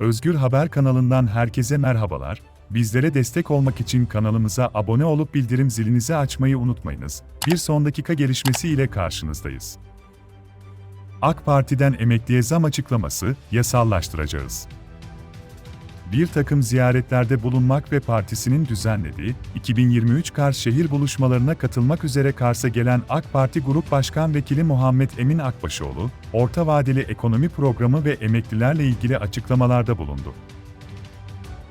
Özgür Haber kanalından herkese merhabalar. Bizlere destek olmak için kanalımıza abone olup bildirim zilinizi açmayı unutmayınız. Bir son dakika gelişmesi ile karşınızdayız. AK Parti'den emekliye zam açıklaması, yasallaştıracağız. Bir takım ziyaretlerde bulunmak ve partisinin düzenlediği 2023 Kars şehir buluşmalarına katılmak üzere Kars'a gelen AK Parti Grup Başkan Vekili Muhammed Emin Akbaşoğlu, orta vadeli ekonomi programı ve emeklilerle ilgili açıklamalarda bulundu.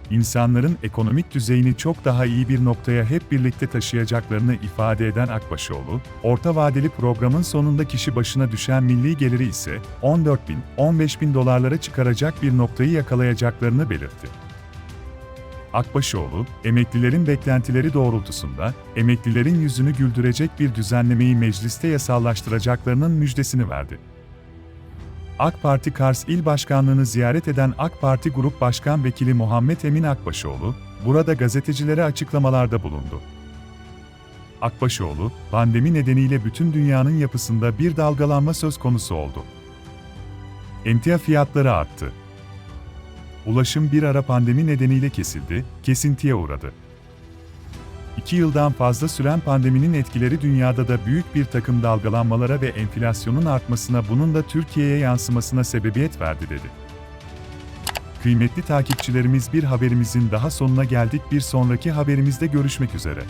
İnsanların ekonomik düzeyini çok daha iyi bir noktaya hep birlikte taşıyacaklarını ifade eden Akbaşoğlu, orta vadeli programın sonunda kişi başına düşen milli geliri ise 14 bin, 15 bin dolarlara çıkaracak bir noktayı yakalayacaklarını belirtti. Akbaşoğlu, emeklilerin beklentileri doğrultusunda, emeklilerin yüzünü güldürecek bir düzenlemeyi mecliste yasallaştıracaklarının müjdesini verdi. AK Parti Kars İl Başkanlığı'nı ziyaret eden AK Parti Grup Başkan Vekili Muhammed Emin Akbaşoğlu, burada gazetecilere açıklamalarda bulundu. Akbaşoğlu, pandemi nedeniyle bütün dünyanın yapısında bir dalgalanma söz konusu oldu. Emtia fiyatları arttı. Ulaşım bir ara pandemi nedeniyle kesildi, kesintiye uğradı. İki yıldan fazla süren pandeminin etkileri dünyada da büyük bir takım dalgalanmalara ve enflasyonun artmasına bunun da Türkiye'ye yansımasına sebebiyet verdi dedi. Kıymetli takipçilerimiz bir haberimizin daha sonuna geldik bir sonraki haberimizde görüşmek üzere.